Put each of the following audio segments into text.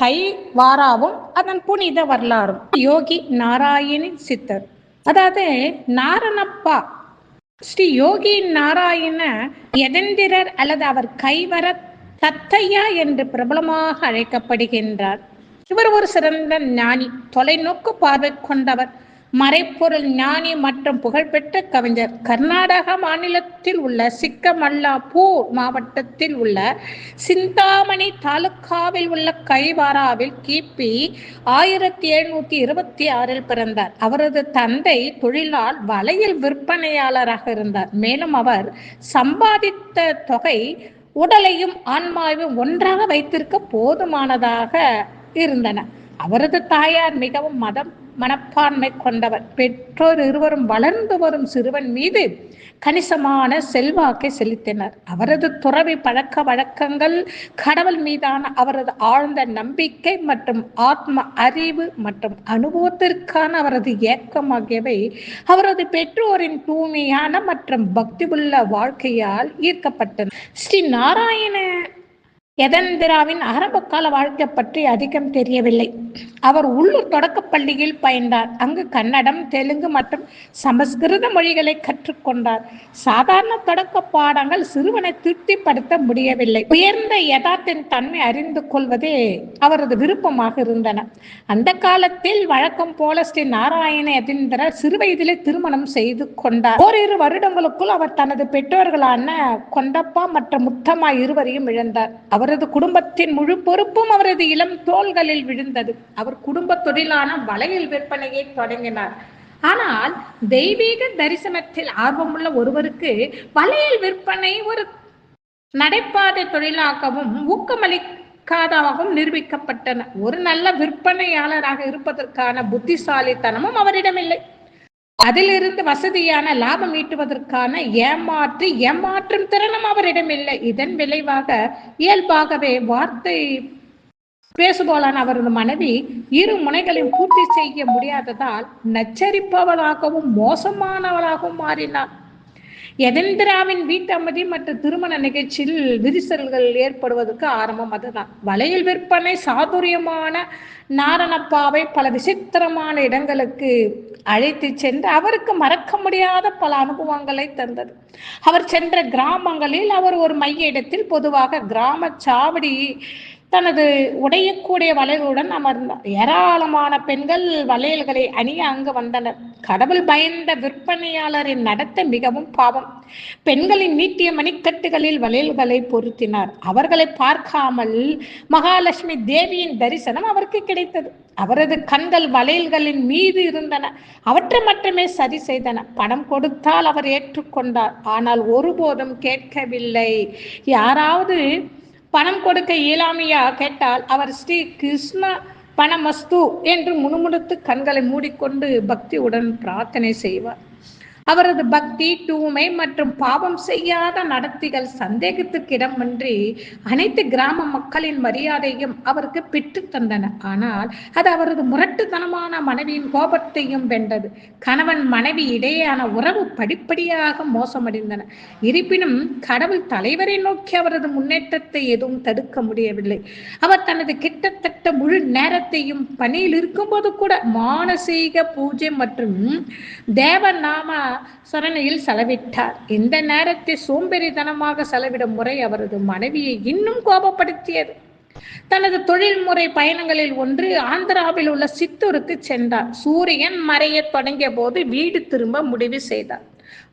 கை வாராவும் அதன் புனித வரலாறும். யோகி நாராயணி சித்தர். அதாவது நாரணப்பா. ஸ்ரீ யோகி நாராயண எதந்திரர் அல்லது அவர் கைவர தத்தையா என்று பிரபலமாக அழைக்கப்படுகின்றார். இவர் ஒரு சிறந்த ஞானி. தொலைநோக்கு பார்வை கொண்டவர். மறைப்பொருள் ஞானி மற்றும் புகழ்பெற்ற கவிஞர். கர்நாடக மாநிலத்தில் உள்ள சிக்கமல்லாப்பூர் மாவட்டத்தில் உள்ள சிந்தாமணி தாலுக்காவில் உள்ள கைவாராவில் கிபி ஆயிரத்தி எழுநூத்தி இருபத்தி ஆறில் பிறந்தார். அவரது தந்தை தொழிலால் வலையில் விற்பனையாளராக இருந்தார். மேலும் அவர் சம்பாதித்த தொகை உடலையும் ஆன்மாவையும் ஒன்றாக வைத்திருக்க போதுமானதாக இருந்தன. அவரது தாயார் மிகவும் மதம் மனப்பான்மை கொண்டவர். பெற்றோர் இருவரும் வளர்ந்து வரும் சிறுவன் மீது கணிசமான செல்வாக்கை செலுத்தினர். அவரது துறவி பழக்க வழக்கங்கள் கடவுள் மீதான அவரது ஆழ்ந்த நம்பிக்கை மற்றும் ஆத்ம அறிவு மற்றும் அனுபவத்திற்கான அவரது ஏக்கம் ஆகியவை அவரது பெற்றோரின் தூய்மையான மற்றும் பக்தி உள்ள வாழ்க்கையால் ஈர்க்கப்பட்டன. ஸ்ரீ நாராயண யதந்திராவின் ஆரம்பகால வாழ்க்கை பற்றி அதிகம் தெரியவில்லை. அவர் உள்ளூர் தொடக்கப் பள்ளியில் பயின்றார். அங்கு கன்னடம் தெலுங்கு மற்றும் சமஸ்கிருத மொழிகளை கற்றுக்கொண்டார். சாதாரண தொடக்க பாடங்கள் சிறுவனை திருப்திப்படுத்த முடியவில்லை. உயர்ந்த யதார்த்தின் தன்மை அறிந்து கொள்வதே அவரது விருப்பமாக இருந்தன. அந்த காலத்தில் வழக்கம் போல ஸ்ரீ நாராயண யதீந்திரர் சிறுவயதிலே திருமணம் செய்து கொண்டார். ஓரிரு வருடங்களுக்குள் அவர் தனது பெற்றோர்களான கொண்டப்பா மற்றும் முத்தம்மா இருவரையும் இழந்தார். அவர் அவரது குடும்பத்தின் முழு பொறுப்பும் அவரது இளம் தோள்களில் விழுந்தது. அவர் குடும்ப தொழிலான வளையல் விற்பனையை தொடங்கினார். ஆனால் தெய்வீக தரிசனத்தில் ஆர்வமுள்ள ஒருவருக்கு வளையல் விற்பனை ஒரு நடைபாதை தொழிலாகவும் ஊக்கமளிக்காதவாகவும் நிரூபிக்கப்பட்டன. ஒரு நல்ல விற்பனையாளராக இருப்பதற்கான புத்திசாலித்தனமும் அவரிடமில்லை. அதிலிருந்து வசதியான லாபம் ஈட்டுவதற்கான ஏமாற்று ஏமாற்றும் திறனும் அவரிடம் இல்லை. இதன் விளைவாக இயல்பாகவே வார்த்தை பேசுபோலான அவரது மனைவி இரு முனைகளையும் பூர்த்தி செய்ய முடியாததால் நச்சரிப்பவளாகவும் மோசமானவளாகவும் மாறினார் யதேந்திராவின் வீட்டமதி மற்றும் திருமண நிகழ்ச்சியில் விரிசல்கள் ஏற்படுவதற்கு ஆரம்பம் அதுதான். வளையல் விற்பனை சாதுரியமான நாரணப்பாவை பல விசித்திரமான இடங்களுக்கு அழைத்து சென்று அவருக்கு மறக்க முடியாத பல அனுபவங்களை தந்தது. அவர் சென்ற கிராமங்களில் அவர் ஒரு மைய இடத்தில் பொதுவாக கிராம சாவடி தனது உடையக்கூடிய வளையலுடன் அமர்ந்தார் ஏராளமான பெண்கள் வளையல்களை அணிய அங்கு வந்தனர். கடவுள் பயந்த விற்பனையாளரின் நடத்தை மிகவும் பாவம். பெண்களின் நீட்டிய மணிக்கட்டுகளில் வளையல்களை பொருத்தினார். அவர்களை பார்க்காமல் மகாலட்சுமி தேவியின் தரிசனம் அவருக்கு கிடைத்தது. அவரது கண்கள் வளையல்களின் மீது இருந்தன. அவற்றை மட்டுமே சரி செய்தன. பணம் கொடுத்தால் அவர் ஏற்றுக்கொண்டார். ஆனால் ஒருபோதும் கேட்கவில்லை. யாராவது பணம் கொடுக்க இயலாமையா கேட்டால் அவர் ஸ்ரீ கிருஷ்ண பணமஸ்து என்று முணுமுணுத்து கண்களை மூடிக்கொண்டு பக்தியுடன் பிரார்த்தனை செய்வார். அவரது பக்தி தூய்மை மற்றும் பாவம் செய்யாத நடத்திகள் சந்தேகத்துக்கிடமின்றி அனைத்து கிராம மக்களின் மரியாதையும் அவருக்கு பெற்று தந்தன. ஆனால் அது அவரது முரட்டுத்தனமான மனைவியின் கோபத்தையும் வென்றது. கணவன் மனைவி இடையேயான உறவு படிப்படியாக மோசமடைந்தன. இருப்பினும் கடவுள் தலைவரை நோக்கி அவரது முன்னேற்றத்தை எதுவும் தடுக்க முடியவில்லை. அவர் தனது கிட்டத்தட்ட முழு நேரத்தையும் பணியில் இருக்கும்போது கூட மானசீக பூஜை மற்றும் தேவநாம சரணையில் செலவிட்டார். இந்த நேரத்தை சோம்பேறித்தனமாக செலவிடும் முறை அவரது மனைவியை இன்னும் கோபப்படுத்தியது. தனது தொழில்முறை பயணங்களில் ஒன்று ஆந்திராவில் உள்ள சித்தூருக்கு சென்றார். சூரியன் மறைய தொடங்கிய போது வீடு திரும்ப முடிவு செய்தார்.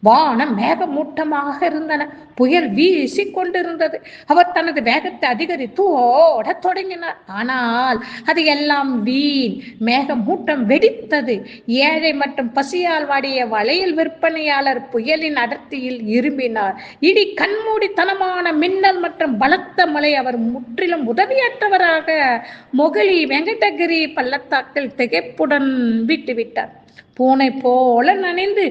வானம் மேகமூட்டமாக இருந்தன. புயல் வீசி கொண்டிருந்தது அவர் தனது வேகத்தை அதிகரித்து ஓடத் தொடங்கினார். ஆனால் அது எல்லாம் வீண். மேகமூட்டம் வெடித்தது. ஏழை மற்றும் பசியால் வாடிய வளையல் விற்பனையாளர் புயலின் அடர்த்தியில் இரும்பினார். இடி கண்மூடித்தனமான மின்னல் மற்றும் பலத்த மழை அவர் முற்றிலும் உதவியற்றவராக மொகலி வெங்கடகிரி பள்ளத்தாக்கில் திகைப்புடன் விட்டுவிட்டார். பூனை போல நனைந்து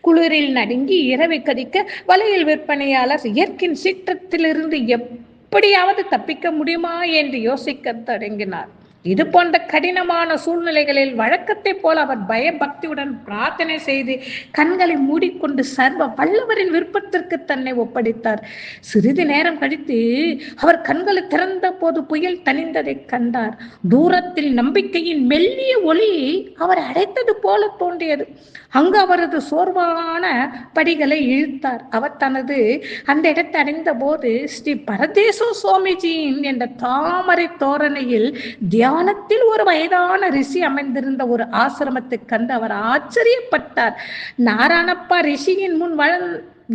குளிரில் நடுங்கி இரவை கதிக்க வளையல் விற்பனையாளர் இயற்கையின் சீற்றத்திலிருந்து எப்படியாவது தப்பிக்க முடியுமா என்று யோசிக்க தொடங்கினார். இது போன்ற கடினமான சூழ்நிலைகளில் வழக்கத்தை போல அவர் பயபக்தியுடன் பிரார்த்தனை செய்து கண்களை மூடிக்கொண்டு சர்வ வல்லவரின் விருப்பத்திற்கு தன்னை ஒப்படைத்தார். சிறிது நேரம் கழித்து அவர் கண்களை திறந்த போது புயல் தணிந்ததை கண்டார். தூரத்தில் நம்பிக்கையின் மெல்லிய ஒளி அவர் அடைத்தது போல தோன்றியது. அங்கு அவரது சோர்வான படிகளை இழுத்தார். அவர் தனது அந்த இடத்தை அடைந்த போது ஸ்ரீ பரதேசோ சுவாமிஜியின் என்ற தாமரை தோரணையில் தியானத்தில் ஒரு வயதான ரிஷி அமைந்திருந்த ஒரு ஆசிரமத்தை கண்டு அவர் ஆச்சரியப்பட்டார். நாராயணப்பா ரிஷியின் முன் வள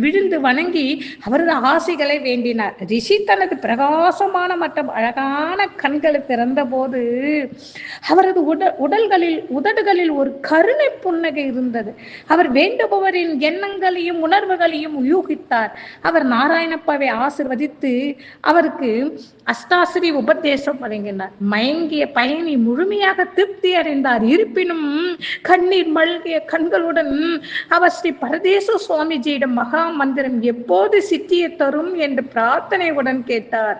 விழுந்து வணங்கி அவரது ஆசைகளை வேண்டினார். ரிஷி தனது பிரகாசமான மற்றும் அழகான கண்களை திறந்தபோது அவரது உடல் உடல்களில் உதடுகளில் ஒரு கருணை புன்னகை இருந்தது. அவர் வேண்டுபவரின் எண்ணங்களையும் உணர்வுகளையும் யூகித்தார். அவர் நாராயணப்பாவை ஆசிர்வதித்து அவருக்கு அஷ்டாசிரி உபதேசம் வழங்கினார். மயங்கிய பயணி முழுமையாக திருப்தி அடைந்தார். இருப்பினும் கண்ணீர் மல்கிய கண்களுடன் அவர் ஸ்ரீ பரதேச சுவாமிஜியிடம் மகா மந்திரம் எப்போது சித்தியை தரும் என்று பிரார்த்தனையுடன் கேட்டார்.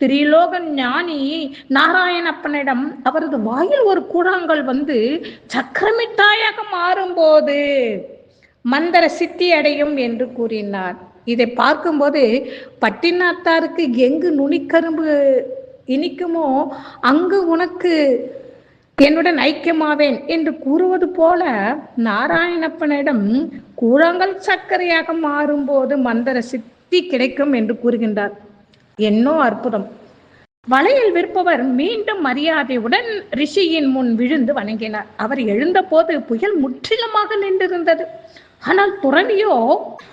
திரிலோகன் ஞானி நாராயணப்பனிடம் அவரது வாயில் ஒரு கூழாங்கல் வந்து சக்கரமிட்டாயாக மாறும்போது மந்திர சித்தி அடையும் என்று கூறினார். இதை பார்க்கும்போது பட்டினாத்தாருக்கு எங்கு நுனிக்கரும்பு இனிக்குமோ அங்கு உனக்கு என்னுடன் ஐக்கியமாவேன் என்று கூறுவது போல நாராயணப்பனிடம் கூழாங்கல் சர்க்கரையாக மாறும்போது மந்திர சித்தி கிடைக்கும் என்று கூறுகின்றார். என்னோ அற்புதம். வளையல் விற்பவர் மீண்டும் மரியாதையுடன் ரிஷியின் முன் விழுந்து வணங்கினார். அவர் எழுந்தபோது புயல் முற்றிலுமாக நின்றிருந்தது. ஆனால் துறவியோ?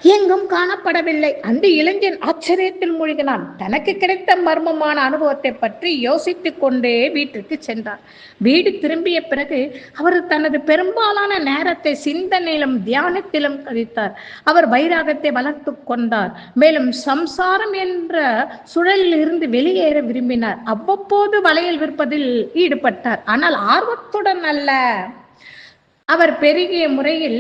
எங்கும் காணப்படவில்லை. அந்த இளைஞன் ஆச்சரியத்தில் மூழ்கினான். தனக்கு கிடைத்த மர்மமான அனுபவத்தை பற்றி யோசித்துக் கொண்டே வீட்டிற்கு சென்றார் வீடு திரும்பிய பிறகு அவர் தனது பெரும்பாலான நேரத்தை சிந்தனையிலும் தியானத்திலும் கழித்தார். அவர் வைராகத்தை வளர்த்து கொண்டார். மேலும் சம்சாரம் என்ற சுழலில் இருந்து வெளியேற விரும்பினார். அவ்வப்போது வளையல் விற்பதில் ஈடுபட்டார். ஆனால் ஆர்வத்துடன் அல்ல. அவர் பெருகிய முறையில்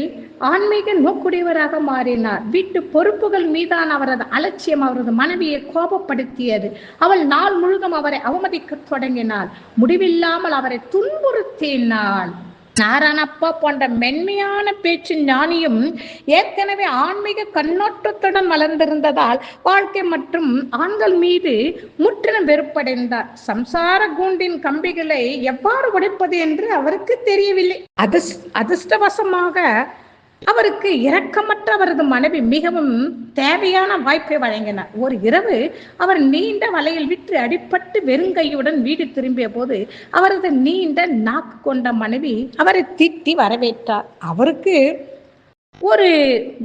ஆன்மீக நோக்குடையவராக மாறினார். வீட்டு பொறுப்புகள் மீதான அவரது அலட்சியம் அவரது மனைவியை கோபப்படுத்தியது. அவள் நாள் முழுதும் அவரை அவமதிக்க தொடங்கினாள். முடிவில்லாமல் அவரை துன்புறுத்தினாள். நாராயணப்பா போன்ற மென்மையான பேச்சு ஞானியும் ஏற்கனவே ஆன்மீக கண்ணோட்டத்துடன் வளர்ந்திருந்ததால் வாழ்க்கை மற்றும் ஆண்கள் மீது முற்றிலும் வெறுப்படைந்தார். சம்சார கூண்டின் கம்பிகளை எவ்வாறு உடைப்பது என்று அவருக்கு தெரியவில்லை. அதிர்ஷ் அதிர்ஷ்டவசமாக அவருக்கு இரக்கமற்ற அவரது மனைவி மிகவும் தேவையான வாய்ப்பை வழங்கினார் ஒரு இரவு அவர் நீண்ட வலையில் விற்று அடிப்பட்டு வெறுங்கையுடன் வீடு திரும்பிய போது அவரது நீண்ட நாக்கு கொண்ட மனைவி அவரை திட்டி வரவேற்றார். அவருக்கு ஒரு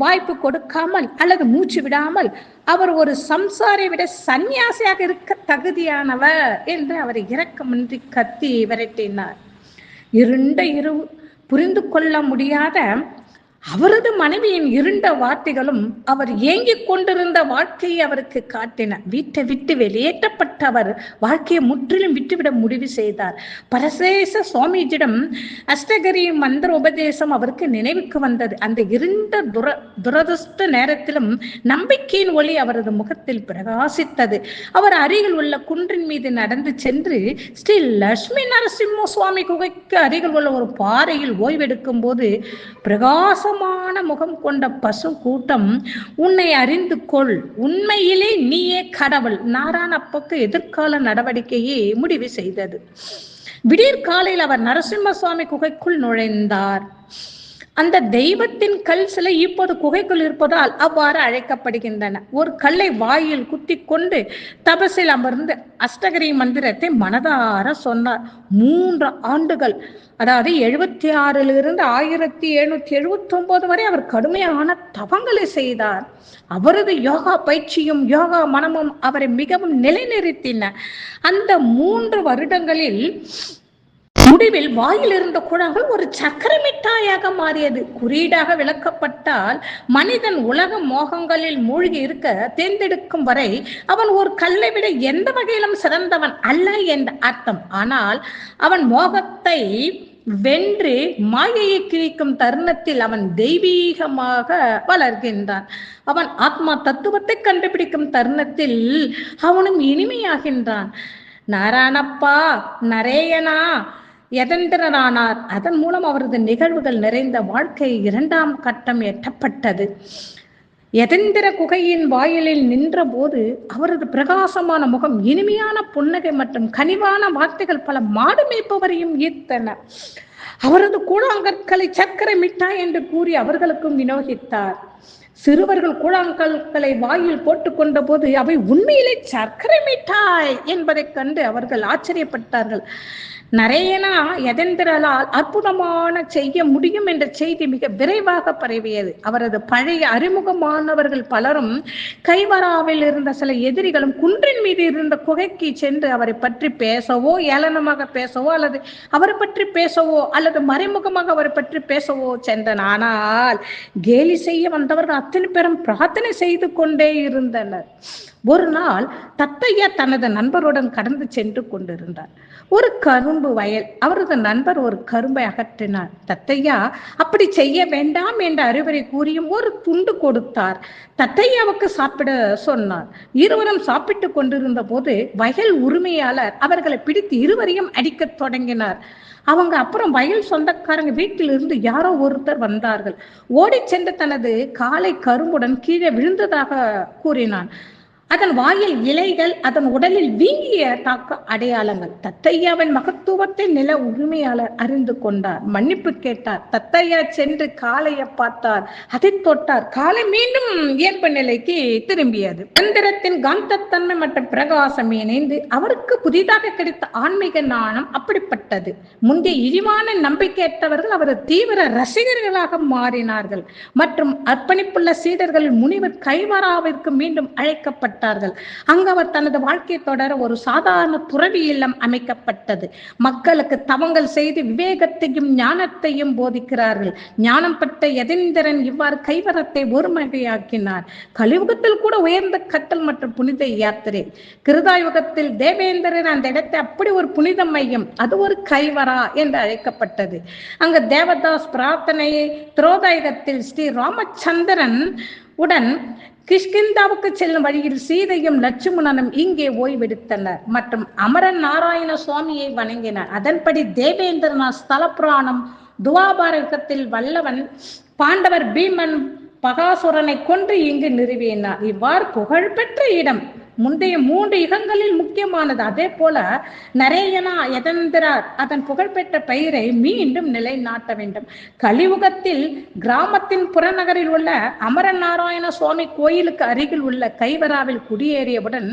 வாய்ப்பு கொடுக்காமல் அல்லது மூச்சு விடாமல் அவர் ஒரு சம்சாரை விட சந்நியாசியாக இருக்க தகுதியானவர் என்று அவரை இரக்கமின்றி கத்தி விரட்டினார். இருண்ட இரவு புரிந்து கொள்ள முடியாத அவரது மனைவியின் இருண்ட வார்த்தைகளும் அவர் ஏங்கிக் கொண்டிருந்த வாழ்க்கையை அவருக்கு காட்டின. வீட்டை விட்டு வெளியேற்றப்பட்ட அவர் வாழ்க்கையை முற்றிலும் விட்டுவிட முடிவு செய்தார். பரசேச சுவாமிஜிடம் அஷ்டகரி மந்திர உபதேசம் அவருக்கு நினைவுக்கு வந்தது. அந்த இருண்ட துர துரதிருஷ்ட நேரத்திலும் நம்பிக்கையின் ஒளி அவரது முகத்தில் பிரகாசித்தது. அவர் அருகில் உள்ள குன்றின் மீது நடந்து சென்று ஸ்ரீ லட்சுமி நரசிம்ம சுவாமி குகைக்கு அருகில் உள்ள ஒரு பாறையில் ஓய்வெடுக்கும் போது பிரகாசம் மோசமான முகம் கொண்ட பசு கூட்டம் உன்னை அறிந்து கொள். உண்மையிலே நீயே கடவுள். நாராயணப்புக்கு எதிர்கால நடவடிக்கையை முடிவு செய்தது. விடியற் காலையில் அவர் நரசிம்ம சுவாமி குகைக்குள் நுழைந்தார். அந்த தெய்வத்தின் கல் சிலை இப்போது குகைக்குள் இருப்பதால் அவ்வாறு அழைக்கப்படுகின்றன. ஒரு கல்லை வாயில் குத்தி கொண்டு தபசில் அமர்ந்து அஷ்டகரி மந்திரத்தை மனதார சொன்னார். மூன்று ஆண்டுகள் அதாவது எழுபத்தி ஆறிலிருந்து ஆயிரத்தி எழுநூத்தி எழுபத்தி ஒன்பது வரை அவர் கடுமையான தவங்களை செய்தார். அவரது யோகா பயிற்சியும் யோகா மனமும் அவரை மிகவும் நிலைநிறுத்தின. அந்த மூன்று வருடங்களில் முடிவில் வாயில் இருந்த குழாங்கள் ஒரு சக்கர மிட்டாயாக மாறியது. குறியீடாக விளக்கப்பட்டால் மனிதன் உலக மோகங்களில் மூழ்கி இருக்க தேர்ந்தெடுக்கும் வரை அவன் ஒரு கல்லை விட எந்த வகையிலும் சிறந்தவன் அல்ல என்ற அர்த்தம். ஆனால் அவன் மோகத்தை வென்று மாயையை கிழிக்கும் தருணத்தில் அவன் தெய்வீகமாக வளர்கின்றான். அவன் ஆத்மா தத்துவத்தை கண்டுபிடிக்கும் தருணத்தில் அவனும் இனிமையாகின்றான். நாராயணப்பா நரேயனா எதந்திரனானார் அதன் மூலம் அவரது நிகழ்வுகள் நிறைந்த வாழ்க்கை இரண்டாம் கட்டம் எட்டப்பட்டது. எதந்திர குகையின் வாயிலில் நின்றபோது அவரது பிரகாசமான முகம் இனிமையான புன்னகை மற்றும் கனிவான வார்த்தைகள் பல மாடு மேய்ப்பவரையும் ஈர்த்தன. அவரது கூழாங்கற்களை சர்க்கரை மிட்டாய் என்று கூறி அவர்களுக்கும் வினோகித்தார் சிறுவர்கள் கூழாங்கற்களை வாயில் போட்டுக்கொண்ட போது அவை உண்மையிலே சர்க்கரை மிட்டாய் என்பதைக் கண்டு அவர்கள் ஆச்சரியப்பட்டார்கள். நிறையனா யதேந்திரலால் அற்புதமான செய்ய முடியும் என்ற செய்தி மிக விரைவாக பரவியது. அவரது பழைய அறிமுகமானவர்கள் பலரும் கைவராவில் இருந்த சில எதிரிகளும் குன்றின் மீது இருந்த குகைக்கு சென்று அவரை பற்றி பேசவோ ஏளனமாக பேசவோ அல்லது அவரை பற்றி பேசவோ அல்லது மறைமுகமாக அவரை பற்றி பேசவோ சென்றன. ஆனால் கேலி செய்ய வந்தவர்கள் அத்தனை பேரும் பிரார்த்தனை செய்து கொண்டே இருந்தனர். ஒரு நாள் தத்தையா தனது நண்பருடன் கடந்து சென்று கொண்டிருந்தார். ஒரு கரும்பு வயல் அவரது நண்பர் ஒரு கரும்பை அகற்றினார். தத்தையா அப்படி செய்ய வேண்டாம் என்ற அறிவுரை கூறியும் ஒரு துண்டு கொடுத்தார். தத்தையாவுக்கு சாப்பிட சொன்னார். இருவரும் சாப்பிட்டு கொண்டிருந்த போது வயல் உரிமையாளர் அவர்களை பிடித்து இருவரையும் அடிக்கத் தொடங்கினார். அவங்க அப்புறம் வயல் சொந்தக்காரங்க வீட்டிலிருந்து யாரோ ஒருத்தர் வந்தார்கள். ஓடிச் சென்று தனது காலை கரும்புடன் கீழே விழுந்ததாக கூறினான். அதன் வாயில் இலைகள் அதன் உடலில் வீங்கிய தாக்க அடையாளங்கள். தத்தையாவின் மகத்துவத்தை நில உரிமையாளர் அறிந்து கொண்டார். மன்னிப்பு கேட்டார். தத்தையா சென்று காளையை பார்த்தார். அதை தொட்டார். காலை மீண்டும் இயல்பு நிலைக்கு திரும்பியது. சந்திரத்தின் காந்தத்தன்மை மற்றும் பிரகாசம் இணைந்து அவருக்கு புதிதாக கிடைத்த ஆன்மீக நாணம் அப்படிப்பட்டது. முந்தைய இழிவான நம்பிக்கையற்றவர்கள் அவரது தீவிர ரசிகர்களாக மாறினார்கள். மற்றும் அர்ப்பணிப்புள்ள சீடர்கள் முனிவர் கைவராவிற்கு மீண்டும் அழைக்கப்பட்ட பட்டார்கள் அங்கு அவர் தனது வாழ்க்கை தொடர ஒரு சாதாரண துறவி இல்லம் அமைக்கப்பட்டது. மக்களுக்கு தவங்கள் செய்து விவேகத்தையும் ஞானத்தையும் போதிக்கிறார்கள். ஞானம் பெற்ற எதேந்திரன் இவ்வாறு கைவரத்தை ஒருமகையாக்கினார் கலியுகத்தில் கூட உயர்ந்த கட்டல் மற்றும் புனித யாத்திரை. கிருதாயுகத்தில் தேவேந்திரன் அந்த இடத்தை அப்படி ஒரு புனித மையம் அது ஒரு கைவரா என்று அழைக்கப்பட்டது. அங்கு தேவதாஸ் பிரார்த்தனையை திரோதாயுகத்தில் ஸ்ரீ ராமச்சந்திரன் உடன் கிஷ்கிந்தாவுக்கு செல்லும் வழியில் சீதையும் லட்சுமணனும் இங்கே ஓய்வெடுத்தனர். மற்றும் அமரன் நாராயண சுவாமியை வணங்கினர். அதன்படி தேவேந்திரநாத் ஸ்தல புராணம் துவாபாரகத்தில் வல்லவன் பாண்டவர் பீமன் பகாசுரனை கொன்று இங்கு நிறுவினார். இவ்வாறு புகழ்பெற்ற இடம். முந்தைய மூன்று யுகங்களில் முக்கியமானது. அதே போல நரேயனா யதந்திரார் அதன் புகழ்பெற்ற பெயரை மீண்டும் நிலைநாட்ட வேண்டும். கலியுகத்தில் கிராமத்தின் புறநகரில் உள்ள அமரநாராயண சுவாமி கோயிலுக்கு அருகில் உள்ள கைவராவில் குடியேறியவுடன்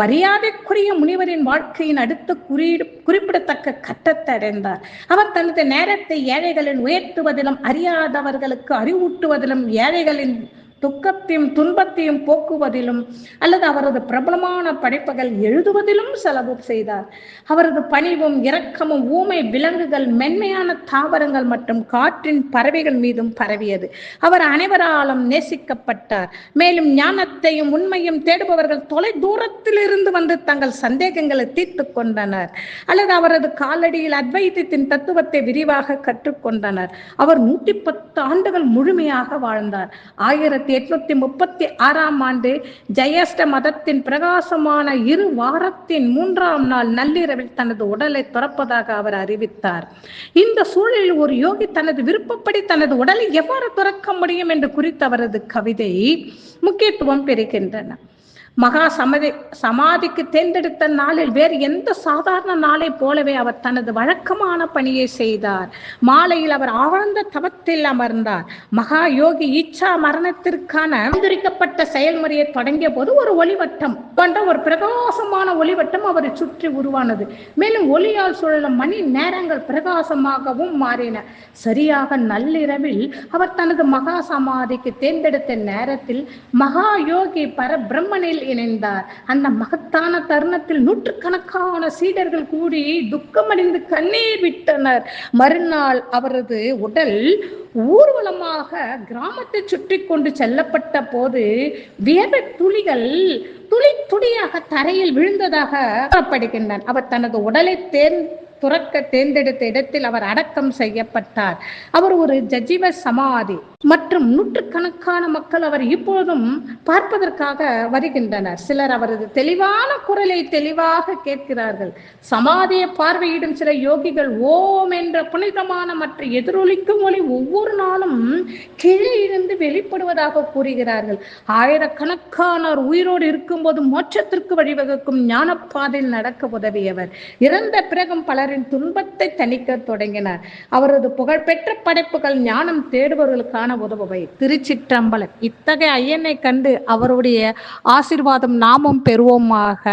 மரியாதைக்குரிய முனிவரின் வாழ்க்கையின் அடுத்த குறியீடு குறிப்பிடத்தக்க கட்டத்தை அடைந்தார். அவர் தனது நேரத்தை ஏழைகளின் உயர்த்துவதிலும் அறியாதவர்களுக்கு அறிவூட்டுவதிலும் ஏழைகளின் துக்கத்தையும் துன்பத்தையும் போக்குவதிலும் அல்லது அவரது பிரபலமான படைப்புகள் எழுதுவதிலும் செலவு செய்தார். அவரது பணிவும் இரக்கமும் ஊமை விலங்குகள் மென்மையான தாவரங்கள் மற்றும் காற்றின் பறவைகள் மீதும் பரவியது. அவர் அனைவராலும் நேசிக்கப்பட்டார். மேலும் ஞானத்தையும் உண்மையும் தேடுபவர்கள் தொலை தூரத்தில் இருந்து வந்து தங்கள் சந்தேகங்களை தீர்த்து கொண்டனர். அல்லது அவரது காலடியில் அத்வைதத்தின் தத்துவத்தை விரிவாக கற்றுக்கொண்டனர் அவர் நூற்றி பத்து ஆண்டுகள் முழுமையாக வாழ்ந்தார். ஆயிரத்தி எட்நூத்தி முப்பத்தி ஆறாம் ஆண்டு ஜெயஸ்ட மதத்தின் பிரகாசமான இரு வாரத்தின் மூன்றாம் நாள் நள்ளிரவில் தனது உடலை துறப்பதாக அவர் அறிவித்தார். இந்த சூழலில் ஒரு யோகி தனது விருப்பப்படி தனது உடலை எவ்வாறு துறக்க முடியும் என்று குறித்த அவரது கவிதை முக்கியத்துவம் பெறுகின்றன. மகா சமதி சமாதிக்கு தேர்ந்தெடுத்த நாளில் வேறு எந்த சாதாரண நாளை போலவே அவர் தனது வழக்கமான பணியை செய்தார். மாலையில் அவர் ஆழ்ந்த தவத்தில் அமர்ந்தார். மகா யோகி ஈச்சா மரணத்திற்கான அனுமதிக்கப்பட்ட செயல்முறையை தொடங்கிய போது ஒரு ஒளிவட்டம் போன்ற ஒரு பிரகாசமான ஒளிவட்டம் அவரை சுற்றி உருவானது. மேலும் ஒளியால் சுழலும் மணி நேரங்கள் பிரகாசமாகவும் மாறின. சரியாக நள்ளிரவில் அவர் தனது மகா சமாதிக்கு தேர்ந்தெடுத்த நேரத்தில் மகா யோகி பரபிரம்மனில் இணைந்தார். அந்த மகத்தான தருணத்தில் நூற்றுக்கணக்கான சீடர்கள் கூடி துக்கமடைந்து கண்ணீர் விட்டனர். மறுநாள் அவரது உடல் ஊர்வலமாக கிராமத்தை சுற்றி கொண்டு செல்லப்பட்ட போது வியர்வை துளிகள் துளி துளியாக தரையில் விழுந்ததாக கூறப்படுகின்றன. அவர் தனது உடலை தேர்ந்து துறக்க தேர்ந்தெடுத்த இடத்தில் அவர் அடக்கம் செய்யப்பட்டார். அவர் ஒரு ஜஜீவ சமாதி மற்றும் நூற்றுக்கணக்கான மக்கள் அவர் இப்பொழுதும் பார்ப்பதற்காக வருகின்றனர். சிலர் அவரது தெளிவான குரலை தெளிவாக கேட்கிறார்கள். சமாதியை பார்வையிடும் சில யோகிகள் ஓம் என்ற புனிதமான மற்ற எதிரொலிக்கும் ஒளி ஒவ்வொரு நாளும் கீழே இருந்து வெளிப்படுவதாக கூறுகிறார்கள். ஆயிரக்கணக்கானோர் உயிரோடு இருக்கும்போது மோட்சத்திற்கு வழிவகுக்கும் ஞானப்பாதையில் நடக்க உதவியவர். இறந்த பிறகும் பலர் பலரின் துன்பத்தை தணிக்க தொடங்கினார். அவரது புகழ்பெற்ற படைப்புகள் ஞானம் தேடுபவர்களுக்கான உதவுவை. திருச்சிற்றம்பலம். இத்தகைய ஐயனை கண்டு அவருடைய ஆசிர்வாதம் நாமும் பெறுவோமாக.